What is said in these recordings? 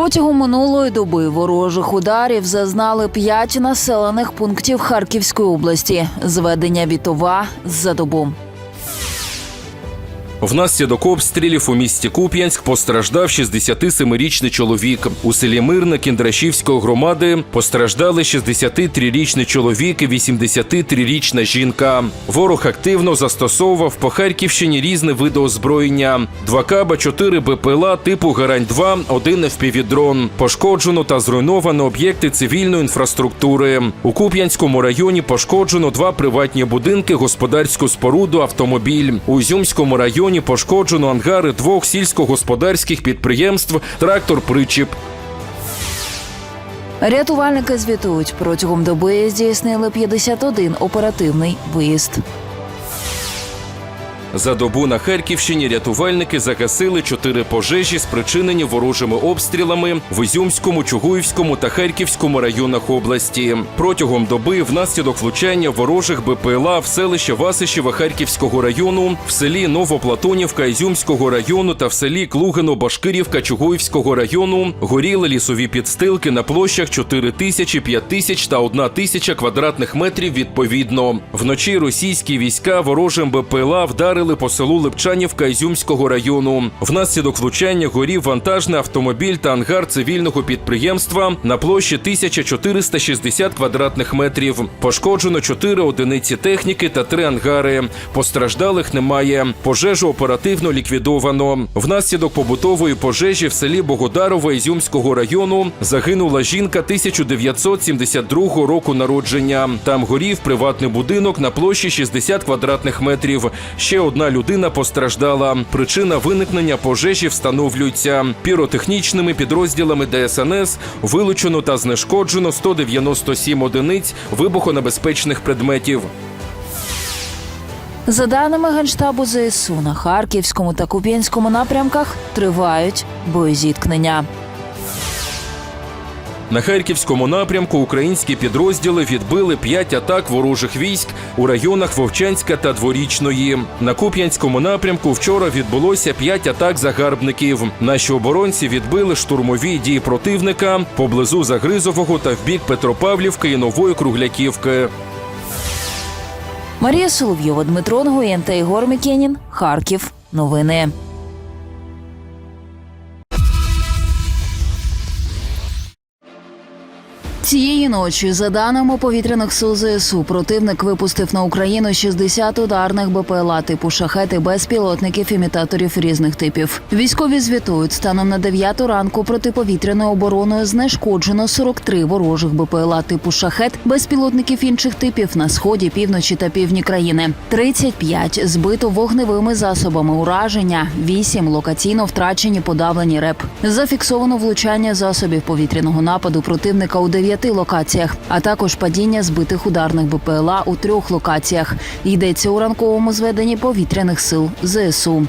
Протягом минулої доби ворожих ударів зазнали п'ять населених пунктів Харківської області. Зведення Вітова за добу. Внаслідок обстрілів у місті Куп'янськ постраждав 67-річний чоловік. У селі Мирне Кіндрашівської громади постраждали 63-річний чоловік і 83-річна жінка. Ворог активно застосовував по Харківщині різні види озброєння: два каба, чотири БПЛА типу Гарань-2, один FPV-дрон. Пошкоджено та зруйновано об'єкти цивільної інфраструктури. У Куп'янському районі пошкоджено два приватні будинки, господарську споруду, автомобіль. У Ізюмському районі пошкоджено ангари двох сільськогосподарських підприємств, трактор причіп. Рятувальники звітують, протягом доби здійснили 51 оперативний виїзд. За добу на Харківщині рятувальники загасили чотири пожежі, спричинені ворожими обстрілами в Ізюмському, Чугуївському та Харківському районах області. Протягом доби внаслідок влучання ворожих БПЛА в селище Васишева Харківського району, в селі Новоплатонівка Ізюмського району та в селі Клугино Башкирівка Чугуївського району горіли лісові підстилки на площах 4 тисячі, 5 тисяч та 1 тисяча квадратних метрів відповідно. Вночі російські війська ворожим БПЛА вдарили по селу Липчанівка Ізюмського району. Внаслідок влучання горів вантажний автомобіль та ангар цивільного підприємства на площі 1460 квадратних метрів. Пошкоджено 4 одиниці техніки та 3 ангари. Постраждалих немає. Пожежу оперативно ліквідовано. Внаслідок побутової пожежі в селі Богодарова Ізюмського району загинула жінка 1972 року народження. Там горів приватний будинок на площі 60 квадратних метрів. Ще одна людина постраждала. Причина виникнення пожежі встановлюється піротехнічними підрозділами ДСНС. Вилучено та знешкоджено 197 одиниць вибухонебезпечних предметів. За даними Генштабу ЗСУ, на Харківському та Куп'янському напрямках тривають боєзіткнення. На харківському напрямку українські підрозділи відбили п'ять атак ворожих військ у районах Вовчанська та Дворічної. На Куп'янському напрямку вчора відбулося п'ять атак загарбників. Наші оборонці відбили штурмові дії противника поблизу Загризового та в бік Петропавлівки і Нової Кругляківки. Марія Соловйова, Дмитро Нгоєн та Ігор Мікенін. Харків. Новини. Цієї ночі, за даними повітряних сил ЗСУ, противник випустив на Україну 60 ударних БПЛА типу шахети безпілотників імітаторів різних типів. Військові звітують станом на 9 ранку протиповітряною обороною знешкоджено 43 ворожих БПЛА типу шахет безпілотників інших типів на сході, півночі та півдні країни. 35 збито вогневими засобами ураження, 8 локаційно втрачені подавлені РЕП. Зафіксовано влучання засобів повітряного нападу противника у 9 локаціях, а також падіння збитих ударних БПЛА у трьох локаціях. Йдеться у ранковому зведенні повітряних сил ЗСУ.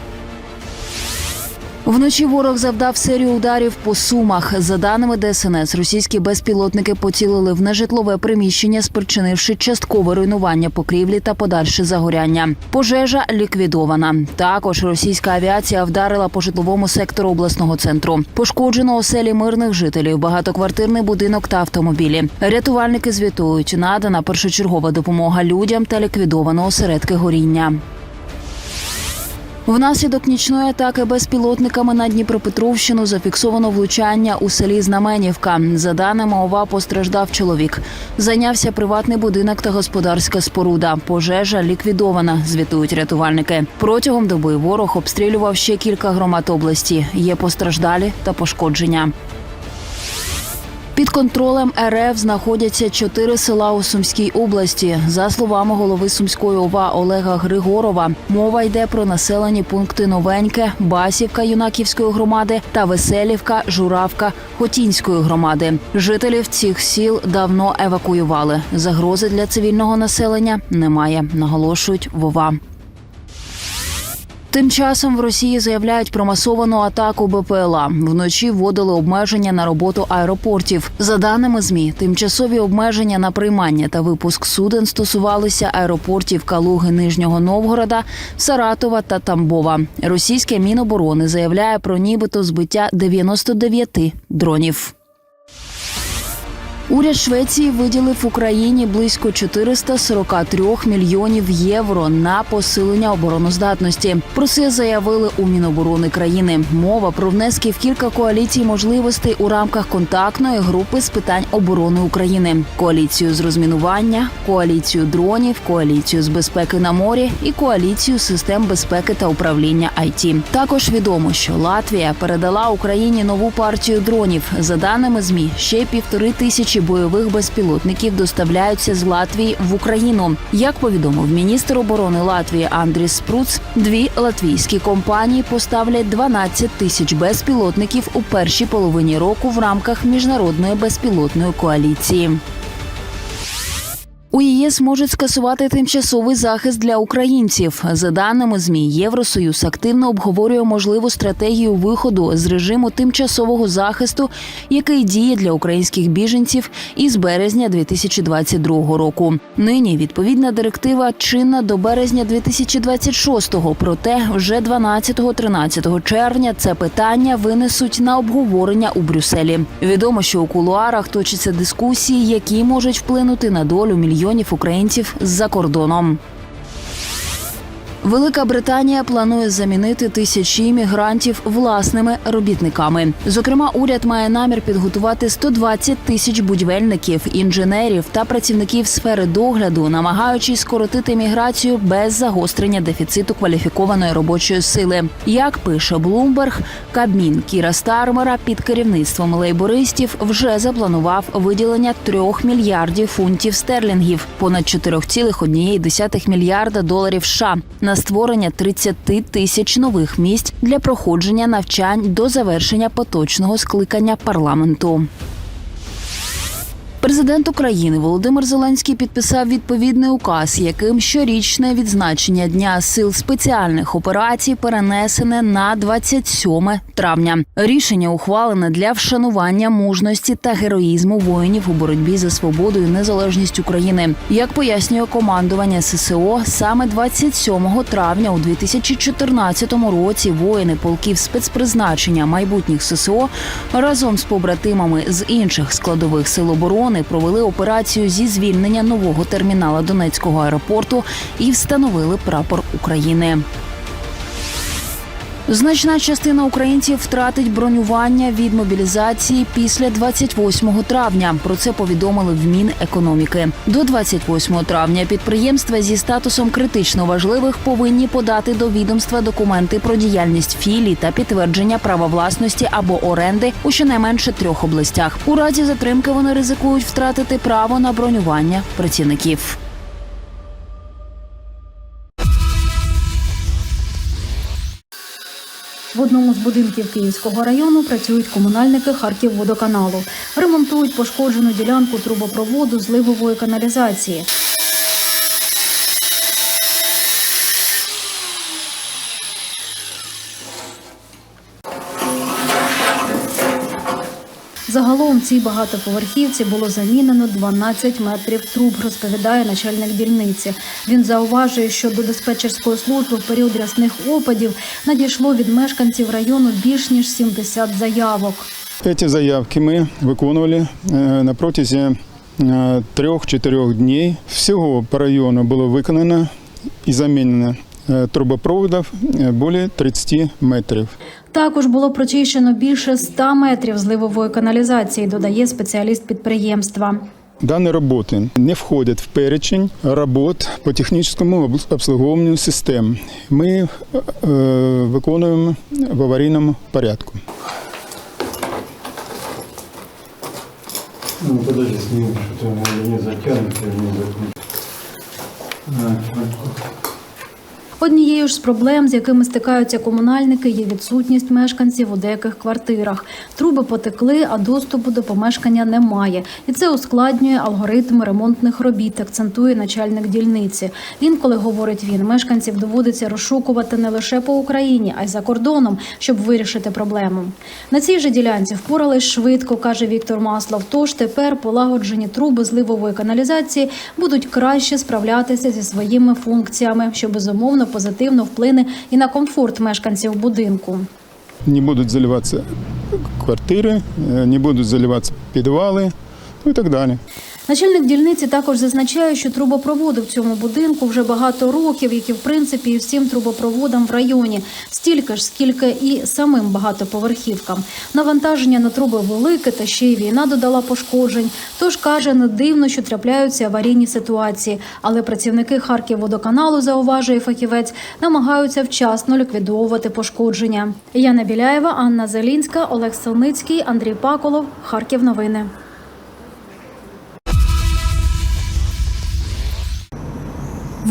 Вночі ворог завдав серію ударів по сумах. За даними ДСНС, російські безпілотники поцілили в нежитлове приміщення, спричинивши часткове руйнування покрівлі та подальше загоряння. Пожежа ліквідована. Також російська авіація вдарила по житловому сектору обласного центру. Пошкоджено оселі мирних жителів, багатоквартирний будинок та автомобілі. Рятувальники звітують, надана першочергова допомога людям та ліквідовано осередки горіння. Внаслідок нічної атаки безпілотниками на Дніпропетровщину зафіксовано влучання у селі Знаменівка. За даними ОВА, постраждав чоловік. Зайнявся приватний будинок та господарська споруда. Пожежа ліквідована, звітують рятувальники. Протягом доби ворог обстрілював ще кілька громад області. Є постраждалі та пошкодження. Контролем РФ знаходяться чотири села у Сумській області. За словами голови Сумської ОВА Олега Григорова, мова йде про населені пункти Новеньке, Басівка Юнаківської громади та Веселівка, Журавка Хотінської громади. Жителів цих сіл давно евакуювали. Загрози для цивільного населення немає, наголошують в ОВА. Тим часом в Росії заявляють про масовану атаку БПЛА. Вночі вводили обмеження на роботу аеропортів. За даними змі, тимчасові обмеження на приймання та випуск суден стосувалися аеропортів Калуги Нижнього Новгорода, Саратова та Тамбова. Російське міноборони заявляє про нібито збиття 99 дронів. Уряд Швеції виділив Україні близько 443 мільйонів євро на посилення обороноздатності. Про це заявили у Міноборони країни. Мова про внески в кілька коаліцій можливостей у рамках контактної групи з питань оборони України: коаліцію з розмінування, коаліцію дронів, коаліцію з безпеки на морі і коаліцію систем безпеки та управління IT. Також відомо, що Латвія передала Україні нову партію дронів. За даними змі, ще півтори тисячі бойових безпілотників доставляються з Латвії в Україну. Як повідомив міністр оборони Латвії Андріс Спруц, дві латвійські компанії поставлять 12 тисяч безпілотників у першій половині року в рамках міжнародної безпілотної коаліції. У ЄС можуть скасувати тимчасовий захист для українців. За даними змі, Євросоюз активно обговорює можливу стратегію виходу з режиму тимчасового захисту, який діє для українських біженців із березня 2022 року. Нині відповідна директива чинна до березня 2026-го, Проте вже 12-13 червня це питання винесуть на обговорення у Брюсселі. Відомо, що у кулуарах точаться дискусії, які можуть вплинути на долю мільйонів українців за кордоном. Велика Британія планує замінити тисячі іммігрантів власними робітниками. Зокрема, уряд має намір підготувати 120 тисяч будівельників, інженерів та працівників сфери догляду, намагаючись скоротити міграцію без загострення дефіциту кваліфікованої робочої сили. Як пише Блумберг, Кабмін Кіра Стармера під керівництвом лейбористів вже запланував виділення трьох мільярдів фунтів стерлінгів, понад 4,1 мільярда доларів США на створення 30 тисяч нових місць для проходження навчань до завершення поточного скликання парламенту. Президент України Володимир Зеленський підписав відповідний указ, яким щорічне відзначення Дня сил спеціальних операцій перенесене на 27 травня. Рішення ухвалене для вшанування мужності та героїзму воїнів у боротьбі за свободу і незалежність України. Як пояснює командування ССО, саме 27 травня у 2014 році воїни полків спецпризначення майбутніх ССО разом з побратимами з інших складових сил оборони провели операцію зі звільнення нового термінала Донецького аеропорту і встановили прапор України. Значна частина українців втратить бронювання від мобілізації після 28 травня. Про це повідомили в Мінекономіки. До 28 травня підприємства зі статусом критично важливих повинні подати до відомства документи про діяльність філій та підтвердження права власності або оренди у щонайменше трьох областях. У разі затримки вони ризикують втратити право на бронювання працівників. Одному з будинків Київського району працюють комунальники Харківводоканалу. Ремонтують пошкоджену ділянку трубопроводу зливової каналізації. Загалом цій багатоповерхівці було замінено 12 метрів труб, розповідає начальник дільниці. Він зауважує, що до диспетчерської служби в період рясних опадів надійшло від мешканців району більш ніж 70 заявок. Эти заявки мы виконували е, на протязі е, трьох-чотирьох днів. Всього по району було виконано і замінено е, трубопроводів е, більше 30 метрів. Також було прочищено більше 100 метрів зливової каналізації, додає спеціаліст підприємства. Дані роботи не входять в перечень робот по технічному обс- обслуговуванню систем. Ми е, виконуємо в аварійному порядку. Ну, подожди, сними, что-то не затянут, не затянут. Однією ж з проблем, з якими стикаються комунальники, є відсутність мешканців у деяких квартирах. Труби потекли, а доступу до помешкання немає. І це ускладнює алгоритм ремонтних робіт, акцентує начальник дільниці. Інколи, говорить він, мешканців доводиться розшукувати не лише по Україні, а й за кордоном, щоб вирішити проблему. На цій же ділянці впорались швидко, каже Віктор Маслов. Тож тепер полагоджені труби зливової каналізації будуть краще справлятися зі своїми функціями, що безумовно позитивно вплине і на комфорт мешканців будинку. Не будут заливаться квартиры, э, не будут заливаться подвалы ну и так далее. Начальник дільниці також зазначає, що трубопроводи в цьому будинку вже багато років, як і в принципі і всім трубопроводам в районі, стільки ж, скільки і самим багатоповерхівкам. Навантаження на труби велике, та ще й війна додала пошкоджень. Тож каже, не дивно, що трапляються аварійні ситуації. Але працівники Харківводоканалу, зауважує фахівець, намагаються вчасно ліквідовувати пошкодження. Яна Біляєва, Анна Зелінська, Олег Селницький, Андрій Паколов. Харків. Новини.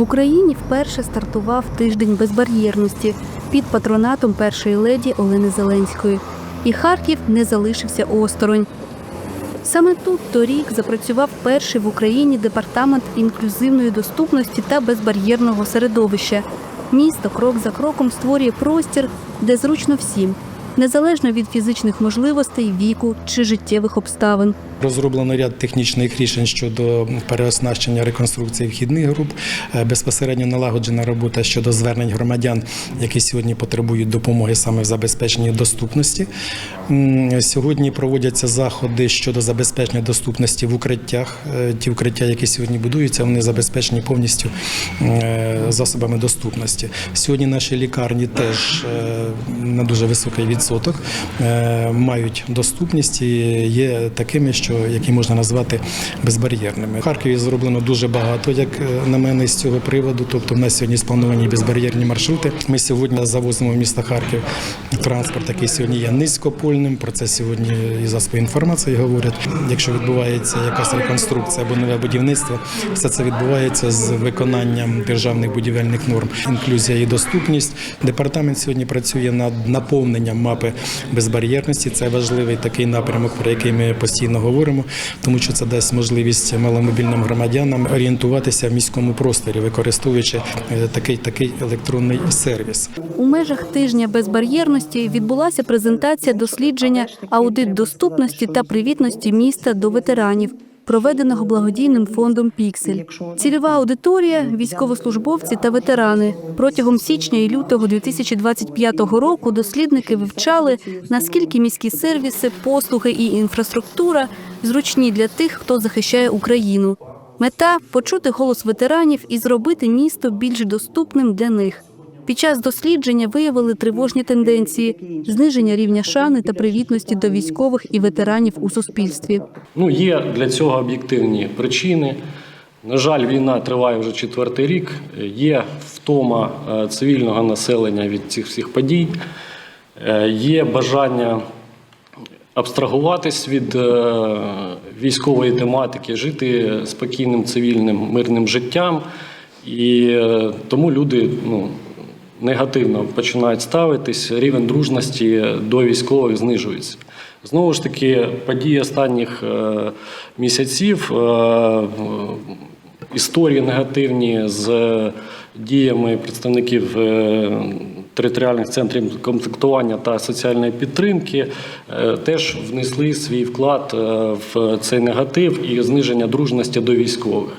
В Україні вперше стартував тиждень безбар'єрності під патронатом першої леді Олени Зеленської. І Харків не залишився осторонь. Саме тут торік запрацював перший в Україні департамент інклюзивної доступності та безбар'єрного середовища. Місто крок за кроком створює простір, де зручно всім, незалежно від фізичних можливостей, віку чи життєвих обставин. Розроблено ряд технічних рішень щодо переоснащення реконструкції вхідних груп. Е, Безпосередньо налагоджена робота щодо звернень громадян, які сьогодні потребують допомоги саме в забезпеченні доступності. Сьогодні проводяться заходи щодо забезпечення доступності в укриттях. Е, Ті укриття, які сьогодні будуються, вони забезпечені повністю е, засобами доступності. Сьогодні наші лікарні теж на дуже високий відсоток мають доступність і є такими, що які можна назвати безбар'єрними. В Харкові зроблено дуже багато, як е, на мене, з цього приводу. Тобто, в нас сьогодні сплановані безбар'єрні маршрути. Ми сьогодні завозимо в місто Харків транспорт, який сьогодні є низькопольним. Про це сьогодні і засоби інформації говорять. Якщо відбувається якась реконструкція або нове будівництво, все це відбувається з виконанням державних будівельних норм. Інклюзія і доступність. Департамент сьогодні працює над наповненням мапи безбар'єрності. Це важливий такий напрямок, про який ми постійно говоримо, тому що це дасть можливість маломобільним громадянам орієнтуватися в міському просторі, використовуючи е, такий такий електронний сервіс. У межах тижня безбар'єрності відбулася презентація дослідження аудит доступності та привітності міста до ветеранів, проведеного благодійним фондом Піксель. Цільова аудиторія військовослужбовці та ветерани. Протягом січня і лютого 2025 року дослідники вивчали, наскільки міські сервіси, послуги і інфраструктура зручні для тих, хто захищає Україну. Мета почути голос ветеранів і зробити місто більш доступним для них. Під час дослідження виявили тривожні тенденції зниження рівня шани та привітності до військових і ветеранів у суспільстві. Ну, є для цього об'єктивні причини. На жаль, війна триває вже четвертий рік. Є втома е, цивільного населення від цих всіх подій, Е, є бажання абстрагуватись від е, військової тематики, жити спокійним цивільним мирним життям. І тому люди ну, негативно починають ставитись, рівень дружності до військових знижується. Знову ж таки, події останніх е, місяців, е, історії негативні з діями представників е, територіальних центрів комплектування та соціальної підтримки е, теж внесли свій вклад е, в цей негатив і зниження дружності до військових.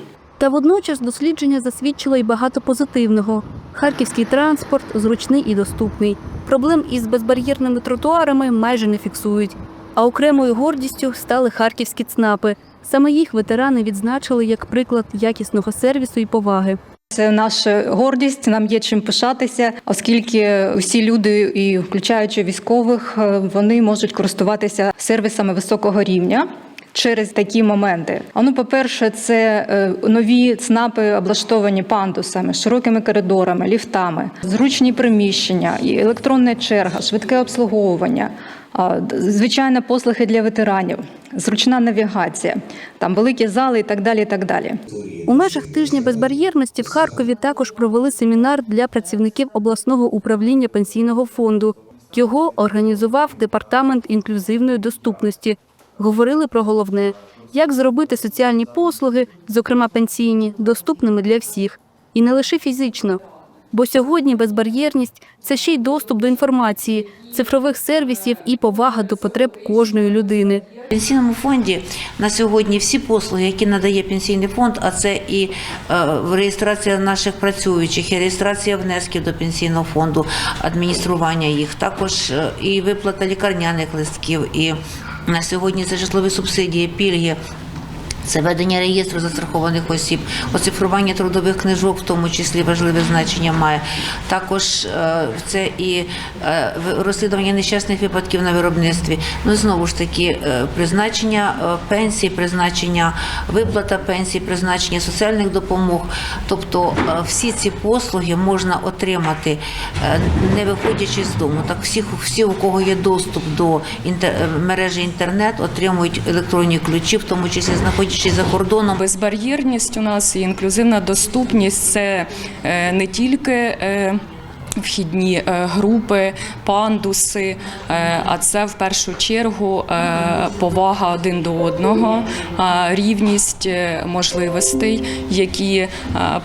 Та водночас дослідження засвідчило й багато позитивного. Харківський транспорт зручний і доступний. Проблем із безбар'єрними тротуарами майже не фіксують. А окремою гордістю стали харківські ЦНАПи. Саме їх ветерани відзначили як приклад якісного сервісу і поваги. Це наша гордість. Нам є чим пишатися, оскільки усі люди, і включаючи військових, е, вони можуть користуватися сервісами високого рівня. Через такі моменти. А ну, по-перше, це е, нові ЦНАПи облаштовані пандусами, широкими коридорами, ліфтами, зручні приміщення, електронна черга, швидке обслуговування. Звичайно, послуги для ветеранів, зручна навігація, там великі зали і так далі. І так далі. У межах тижня безбар'єрності в Харкові також провели семінар для працівників обласного управління пенсійного фонду. Його організував департамент інклюзивної доступності. Говорили про головне, як зробити соціальні послуги, зокрема пенсійні, доступними для всіх, і не лише фізично. Бо сьогодні безбар'єрність це ще й доступ до інформації, цифрових сервісів і повага до потреб кожної людини. В пенсійному фонді на сьогодні всі послуги, які надає пенсійний фонд, а це і е, реєстрація наших працюючих, і реєстрація внесків до пенсійного фонду, адміністрування їх, також е, і виплата лікарняних листків, і на сьогодні це житлові субсидії, пільги. Це ведення реєстру застрахованих осіб, оцифрування трудових книжок, в тому числі важливе значення має. Також е, це і е, розслідування нещасних випадків на виробництві. Ну знову ж таки, е, призначення пенсій, призначення виплата пенсій, призначення соціальних допомог. Тобто всі ці послуги можна отримати, не виходячи з дому. Так всі, всі, у кого є доступ до інтер- мережі інтернет, отримують електронні ключі, в тому числі знаходячись за кордоном. Безбар'єрність у нас і інклюзивна доступність це е, не тільки. е, Вхідні е, групи, пандуси, а це в першу чергу повага один до одного, рівність можливостей, які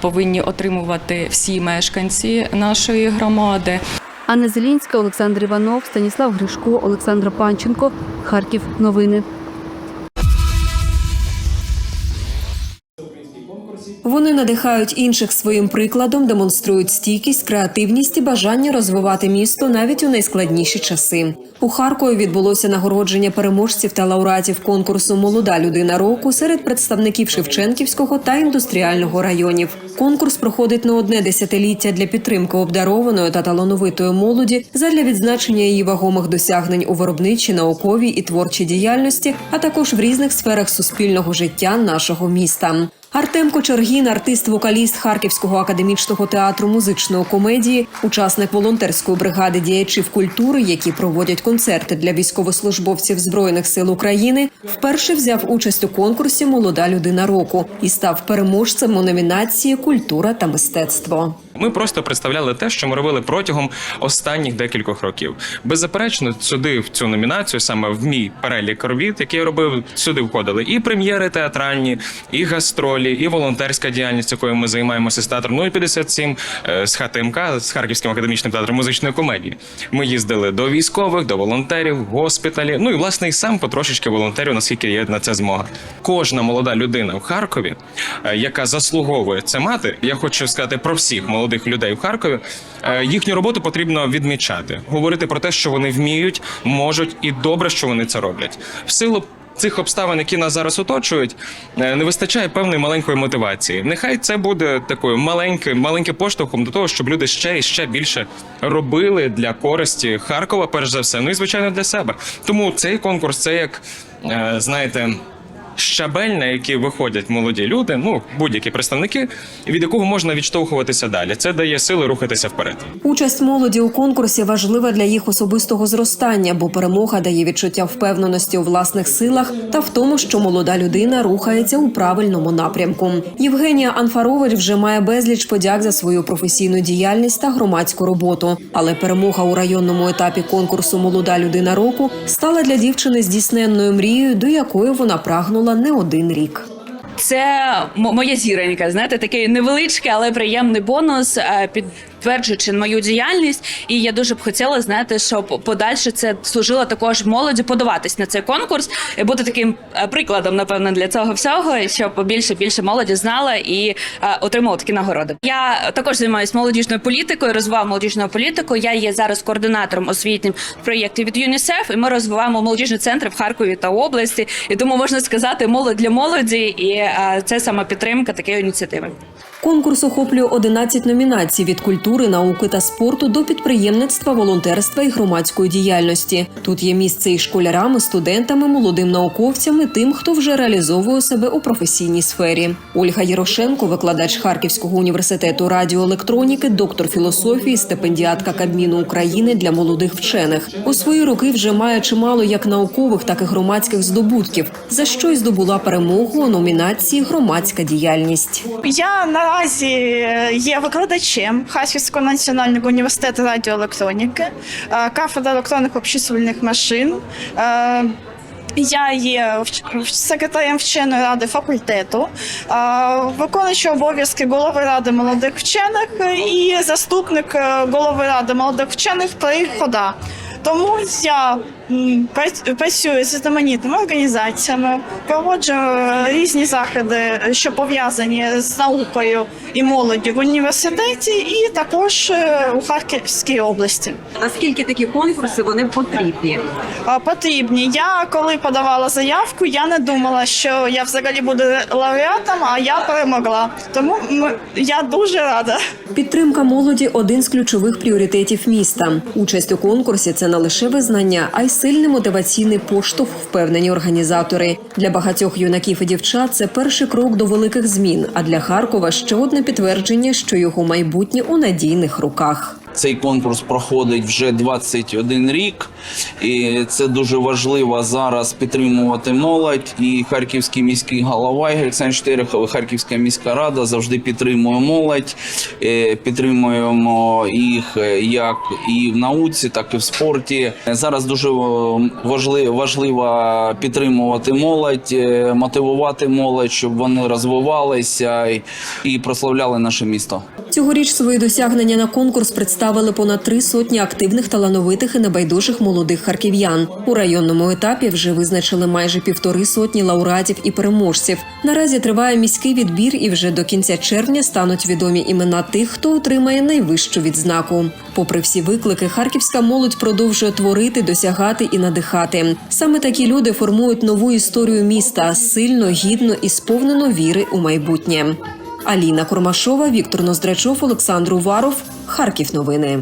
повинні отримувати всі мешканці нашої громади. Анна Зелінська, Олександр Іванов, Станіслав Гришко, Олександра Панченко. Харків. Новини. Вони надихають інших своїм прикладом, демонструють стійкість, креативність і бажання розвивати місто навіть у найскладніші часи. У Харкові відбулося нагородження переможців та лауреатів конкурсу Молода людина року серед представників Шевченківського та індустріального районів. Конкурс проходить не одне десятиліття для підтримки обдарованої та талановитої молоді задля відзначення її вагомих досягнень у виробничій, науковій і творчій діяльності, а також в різних сферах суспільного життя нашого міста. Артем Кочергін, артист-вокаліст Харківського академічного театру музичної комедії, учасник волонтерської бригади діячів культури, які проводять концерти для військовослужбовців збройних сил України, вперше взяв участь у конкурсі Молода людина року і став переможцем у номінації Культура та мистецтво. Ми просто представляли те, що ми робили протягом останніх декількох років. Беззаперечно, сюди в цю номінацію, саме в мій перелік робіт, який я робив, сюди входили і прем'єри театральні, і гастролі, і волонтерська діяльність, якою ми займаємося з театром. Ну і 57 е, з ХТМК, з Харківським академічним театром музичної комедії. Ми їздили до військових, до волонтерів, госпіталі. Ну і власне і сам потрошечки волонтерів, наскільки є на це змога. Кожна молода людина в Харкові, е, яка заслуговує це мати, я хочу сказати про всіх молодих людей в Харкові. е, Їхню роботу потрібно відмічати, говорити про те, що вони вміють, можуть, і добре, що вони це роблять. В силу цих обставин, які нас зараз оточують, е, не вистачає певної маленької мотивації. Нехай це буде такою маленьким, маленьким поштовхом до того, щоб люди ще і ще більше робили для користі Харкова, перш за все, ну і звичайно для себе. Тому цей конкурс це як е, знаєте. Щабель, на який виходять молоді люди, ну будь-які представники, від якого можна відштовхуватися далі. Це дає сили рухатися вперед. Участь молоді у конкурсі важлива для їх особистого зростання, бо перемога дає відчуття впевненості у власних силах та в тому, що молода людина рухається у правильному напрямку. Євгенія Анфарович вже має безліч подяк за свою професійну діяльність та громадську роботу. Але перемога у районному етапі конкурсу Молода людина року стала для дівчини здійсненною мрією, до якої вона прагнула не один рік. Це моя зіронька, знаєте, такий невеличкий, але приємний бонус, е, підтверджуючи мою діяльність. І я дуже б хотіла, знаєте, щоб подальше це служило також молоді подаватись на цей конкурс і бути таким е, прикладом, напевно, для цього всього, щоб більше більше молоді знала і е, отримала такі нагороди. Я також займаюся молодіжною політикою, розвиваю молодіжну політику. Я є зараз координатором освітнім проєктів від ЮНІСЕФ, і ми розвиваємо молодіжні центри в Харкові та області. І тому можна сказати, молодь для молоді, і е, це саме підтримка такої ініціативи. Конкурс охоплює 11 номінацій від культури культури, науки та спорту до підприємництва, волонтерства і громадської діяльності. Тут є місце і школярам, і студентами, молодим науковцям, і тим, хто вже реалізовує себе у професійній сфері. Ольга Ярошенко, викладач Харківського університету радіоелектроніки, доктор філософії, стипендіатка Кабміну України для молодих вчених. У свої роки вже має чимало як наукових, так і громадських здобутків, за що й здобула перемогу у номінації Громадська діяльність. Я наразі є викладачем Харківського национального університету радіоелектроніки, е, кафедра електронних обчислювальних машин. Е, Я є секретарем вченої ради факультету, виконуючий виконуючи обов'язки голови ради молодих вчених і заступник е, голови ради молодих вчених при ХОДА. Тому я працюю з різноманітними організаціями, проводжу е, різні заходи, що пов'язані з наукою і молоддю в університеті, і також е, у Харківській області. Наскільки такі конкурси вони потрібні? Потрібні. Я коли подавала заявку, я не думала, що я взагалі буду лауреатом, а я перемогла. Тому я дуже рада. Підтримка молоді один з ключових пріоритетів міста. Участь у конкурсі це не лише визнання, а й сильний мотиваційний поштовх, впевнені організатори. Для багатьох юнаків і дівчат це перший крок до великих змін. А для Харкова ще одне підтвердження, що його майбутнє у надійних руках. Цей конкурс проходить вже 21 рік, і це дуже важливо зараз підтримувати молодь. І Харківський міський голова Ігор Олександрович і Харківська міська рада завжди підтримує молодь. Е, Підтримуємо їх е, як і в науці, так і в спорті. Зараз дуже важливо, підтримувати молодь, е, мотивувати молодь, щоб вони розвивалися і прославляли наше місто. Цьогоріч свої досягнення на конкурс представили понад три сотні активних, талановитих і небайдужих молодих харків'ян. У районному етапі вже визначили майже півтори сотні лауреатів і переможців. Наразі триває міський відбір, і вже до кінця червня стануть відомі імена тих, хто отримає найвищу відзнаку. Попри всі виклики, харківська молодь продовжує творити, досягати і надихати. Саме такі люди формують нову історію міста сильно, гідно і сповнено віри у майбутнє. Аліна Кормашова, Віктор Ноздрачов, Олександр Уваров. Харків новини.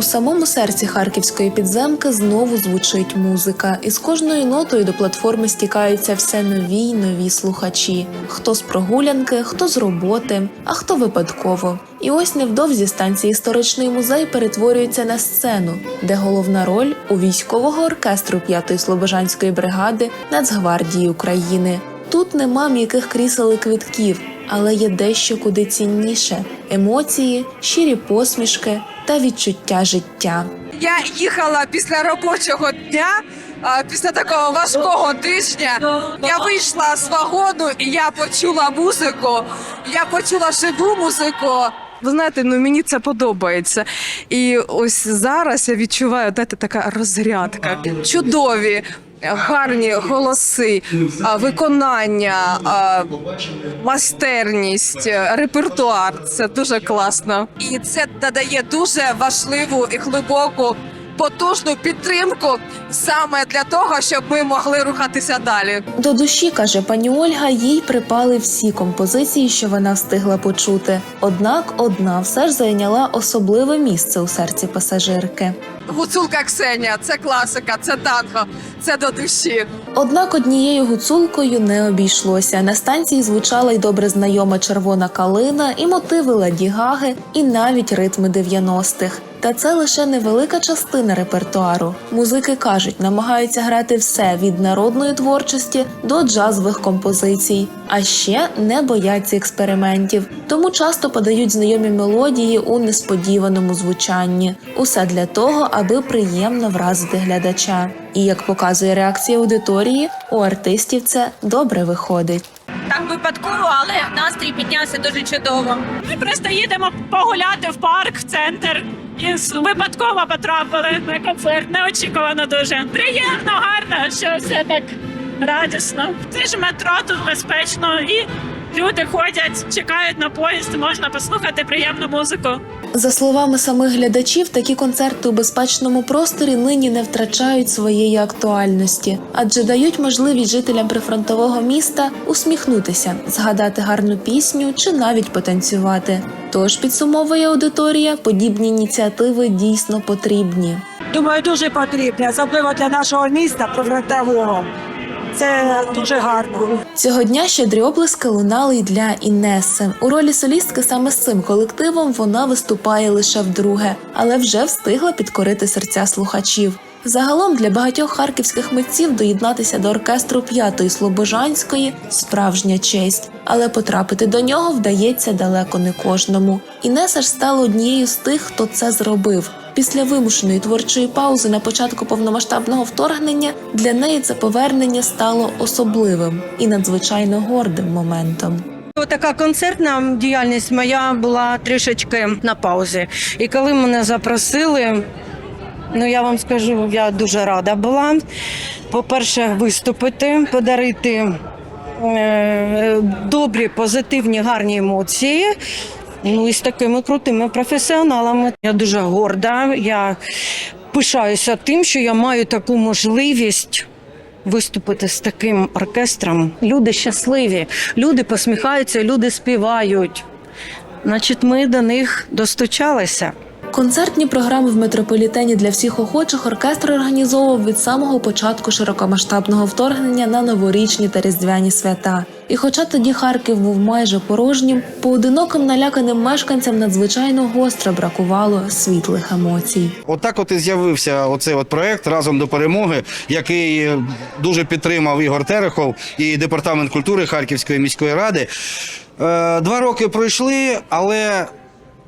У самому серці харківської підземки знову звучить музика, і з кожною нотою до платформи стікаються все нові й нові слухачі: хто з прогулянки, хто з роботи, а хто випадково. І ось невдовзі станція історичний музей перетворюється на сцену, де головна роль у військового оркестру 5-ї слобожанської бригади Нацгвардії України. Тут нема м'яких крісел і квитків, але є дещо куди цінніше емоції, щирі посмішки та відчуття життя. Я їхала після робочого дня, після такого важкого тижня. Я вийшла з вагону і я почула музику. Я почула живу музику. Ви знаєте, ну мені це подобається. І ось зараз я відчуваю, знаєте, така розрядка. Чудові, гарні голоси, виконання, майстерність, репертуар. Це дуже класно. І це надає дуже важливу і глибоку. Потужну підтримку саме для того, щоб ми могли рухатися далі. До душі, каже пані Ольга, їй припали всі композиції, що вона встигла почути. Однак одна все ж зайняла особливе місце у серці пасажирки. Гуцулка Ксенія, це класика, це танго, це до душі. Однак однією гуцулкою не обійшлося. На станції звучала й добре знайома червона калина, і мотиви Леді Гаги, і навіть ритми 90-х. Та це лише невелика частина репертуару. Музики кажуть, намагаються грати все від народної творчості до джазових композицій, а ще не бояться експериментів, тому часто подають знайомі мелодії у несподіваному звучанні. Усе для того, аби приємно вразити глядача. І як показує реакція аудиторії, у артистів це добре виходить. Так випадково, але настрій піднявся дуже чудово. Ми просто їдемо погуляти в парк, в центр. І випадково потрапили на концерт. Неочікувано дуже. Приємно, гарно, що все так радісно. Це ж метро тут безпечно, і люди ходять, чекають на поїзд, можна послухати приємну музику. За словами самих глядачів, такі концерти у безпечному просторі нині не втрачають своєї актуальності, адже дають можливість жителям прифронтового міста усміхнутися, згадати гарну пісню чи навіть потанцювати. Тож підсумовує аудиторія, подібні ініціативи дійсно потрібні. Думаю, дуже потрібне, особливо для нашого міста прифронтового. Це дуже гарно. Цього дня щедрі облиски лунали й для Інеси. У ролі солістки саме з цим колективом вона виступає лише вдруге, але вже встигла підкорити серця слухачів. Загалом для багатьох харківських митців доєднатися до оркестру п'ятої Слобожанської справжня честь, але потрапити до нього вдається далеко не кожному. Інеса ж стала однією з тих, хто це зробив. Після вимушеної творчої паузи на початку повномасштабного вторгнення для неї це повернення стало особливим і надзвичайно гордим моментом. Така концертна діяльність моя була трішечки на паузі. І коли мене запросили, ну я вам скажу, я дуже рада була. По-перше, виступити, подарити е, добрі, позитивні, гарні емоції. Ну і з такими крутими професіоналами. Я дуже горда. Я пишаюся тим, що я маю таку можливість виступити з таким оркестром. Люди щасливі, люди посміхаються, люди співають. Значить, ми до них достучалися. Концертні програми в метрополітені для всіх охочих оркестр організовував від самого початку широкомасштабного вторгнення на новорічні та різдвяні свята. І хоча тоді Харків був майже порожнім, поодиноким наляканим мешканцям надзвичайно гостро бракувало світлих емоцій. Отак от і з'явився оцей от проект разом до перемоги, який дуже підтримав Ігор Терехов і департамент культури Харківської міської ради. Е, Два роки пройшли, але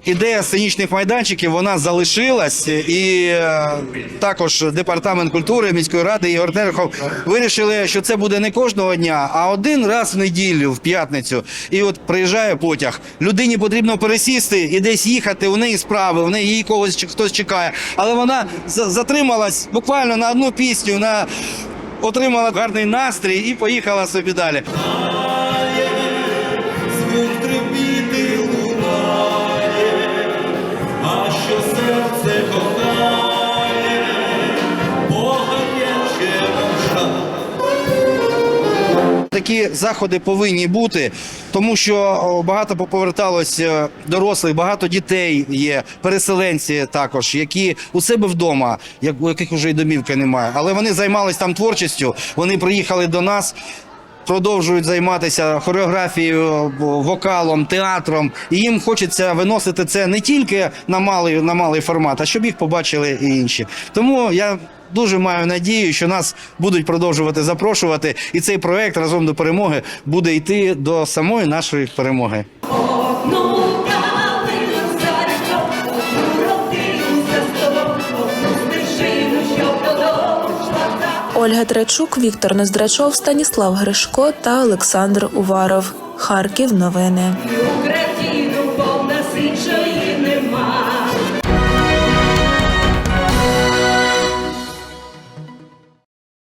ідея сценічних майданчиків вона залишилась, і е, також департамент культури міської ради Ігор Терехов вирішили, що це буде не кожного дня, а один раз в неділю, в п'ятницю. І от приїжджає потяг. Людині потрібно пересісти і десь їхати. У неї справи, у неї її когось чи- хтось чекає. Але вона за- затрималась буквально на одну пісню, на отримала гарний настрій і поїхала собі далі. Такі заходи повинні бути, тому що багато поповерталось е, дорослих, багато дітей є, переселенці також, які у себе вдома, як у яких вже й домівки немає. Але вони займались там творчістю. Вони приїхали до нас. Продовжують займатися хореографією, вокалом, театром, і їм хочеться виносити це не тільки на малий, на малий формат, а щоб їх побачили і інші. Тому я дуже маю надію, що нас будуть продовжувати запрошувати, і цей проект разом до перемоги буде йти до самої нашої перемоги. Ольга Трачук, Віктор Ноздрачов, Станіслав Гришко та Олександр Уваров. Харків. Новини.